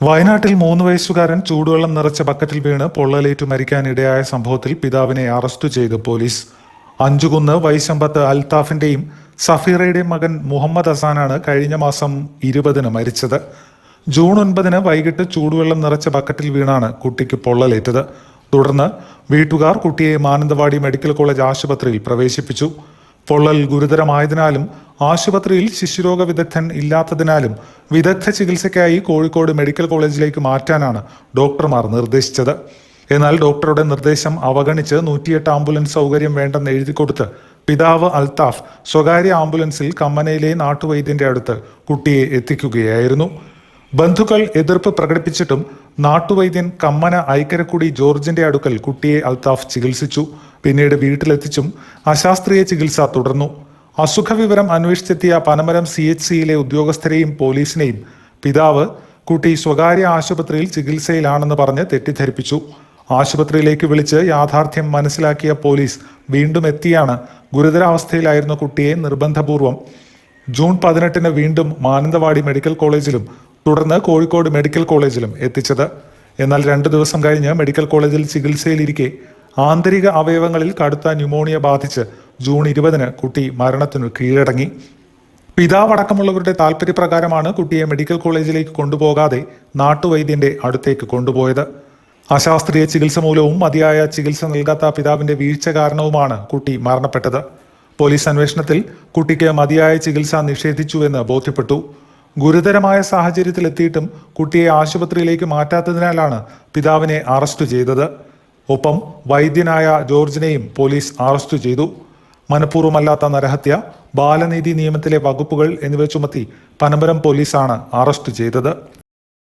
വയനാട്ടിൽ മൂന്ന് വയസ്സുകാരൻ ചൂടുവെള്ളം നിറച്ച ബക്കറ്റിൽ വീണ് പൊള്ളലേറ്റു മരിക്കാനിടയായ സംഭവത്തിൽ പിതാവിനെ അറസ്റ്റ് ചെയ്ത് പോലീസ്. അഞ്ചുകുന്ന് വൈശമ്പത്ത് അൽത്താഫിന്റെയും സഫീറയുടെയും മകൻ മുഹമ്മദ് അസാനാണ് കഴിഞ്ഞ മാസം ഇരുപതിന് മരിച്ചത്. ജൂൺ ഒൻപതിന് വൈകിട്ട് ചൂടുവെള്ളം നിറച്ച ബക്കറ്റിൽ വീണാണ് കുട്ടിക്ക് പൊള്ളലേറ്റത്. തുടർന്ന് വീട്ടുകാർ കുട്ടിയെ മാനന്തവാടി മെഡിക്കൽ കോളേജ് ആശുപത്രിയിൽ പ്രവേശിപ്പിച്ചു. പൊള്ളൽ ഗുരുതരമായതിനാലും ആശുപത്രിയിൽ ശിശുരോഗ വിദഗ്ധൻ ഇല്ലാത്തതിനാലും വിദഗ്ധ ചികിത്സയ്ക്കായി കോഴിക്കോട് മെഡിക്കൽ കോളേജിലേക്ക് മാറ്റാനാണ് ഡോക്ടർമാർ നിർദ്ദേശിച്ചത്. എന്നാൽ ഡോക്ടറുടെ നിർദ്ദേശം അവഗണിച്ച് നൂറ്റിയെട്ട് ആംബുലൻസ് സൗകര്യം വേണ്ടെന്ന് എഴുതി കൊടുത്ത് പിതാവ് അൽത്താഫ് സ്വകാര്യ ആംബുലൻസിൽ കമ്മനയിലെ നാട്ടുവൈദ്യന്റെ അടുത്ത് കുട്ടിയെ എത്തിക്കുകയായിരുന്നു. ബന്ധുക്കൾ എതിർപ്പ് പ്രകടിപ്പിച്ചിട്ടും നാട്ടുവൈദ്യൻ കമ്മന ഐക്കരക്കുടി ജോർജിന്റെ അടുക്കൽ കുട്ടിയെ അൽത്താഫ് ചികിത്സിച്ചു. പിന്നീട് വീട്ടിലെത്തിച്ചും അശാസ്ത്രീയ ചികിത്സ തുടർന്നു. അസുഖവിവരം അന്വേഷിച്ചെത്തിയ പനമരം സി എച്ച് സിയിലെ ഉദ്യോഗസ്ഥരെയും പോലീസിനെയും പിതാവ് കുട്ടി സ്വകാര്യ ആശുപത്രിയിൽ ചികിത്സയിലാണെന്ന് പറഞ്ഞ് തെറ്റിദ്ധരിപ്പിച്ചു. ആശുപത്രിയിലേക്ക് വിളിച്ച് യാഥാർത്ഥ്യം മനസ്സിലാക്കിയ പോലീസ് വീണ്ടും എത്തിയാണ്. ഗുരുതരാവസ്ഥയിലായിരുന്ന കുട്ടിയെ നിർബന്ധപൂർവം ജൂൺ പതിനെട്ടിന് വീണ്ടും മാനന്തവാടി മെഡിക്കൽ കോളേജിലും തുടർന്ന് കോഴിക്കോട് മെഡിക്കൽ കോളേജിലും എത്തിച്ചത്. എന്നാൽ രണ്ടു ദിവസം കഴിഞ്ഞ് മെഡിക്കൽ കോളേജിൽ ചികിത്സയിലിരിക്കെ ആന്തരിക അവയവങ്ങളിൽ കടുത്ത ന്യൂമോണിയ ബാധിച്ച് ജൂൺ ഇരുപതിന് കുട്ടി മരണത്തിനു കീഴടങ്ങി. പിതാവടക്കമുള്ളവരുടെ താല്പര്യപ്രകാരമാണ് കുട്ടിയെ മെഡിക്കൽ കോളേജിലേക്ക് കൊണ്ടുപോകാതെ നാട്ടുവൈദ്യന്റെ അടുത്തേക്ക് കൊണ്ടുപോയത്. അശാസ്ത്രീയ ചികിത്സ മൂലവും മതിയായ ചികിത്സ നൽകാത്ത പിതാവിന്റെ വീഴ്ച കാരണവുമാണ് കുട്ടി മരണപ്പെട്ടത്. പോലീസ് അന്വേഷണത്തിൽ കുട്ടിക്ക് മതിയായ ചികിത്സ നിഷേധിച്ചുവെന്ന് ബോധ്യപ്പെട്ടു. ഗുരുതരമായ സാഹചര്യത്തിലെത്തിയിട്ടും കുട്ടിയെ ആശുപത്രിയിലേക്ക് മാറ്റാത്തതിനാലാണ് പിതാവിനെ അറസ്റ്റ് ചെയ്തത്. ഒപ്പം വൈദ്യനായ ജോർജിനെയും പോലീസ് അറസ്റ്റ് ചെയ്തു. മനഃപൂർവമല്ലാത്ത നരഹത്യ ബാലനീതി നിയമത്തിലെ വകുപ്പുകൾ എന്നിവ ചുമത്തി പനമ്പരം പോലീസാണ് അറസ്റ്റ് ചെയ്തത്.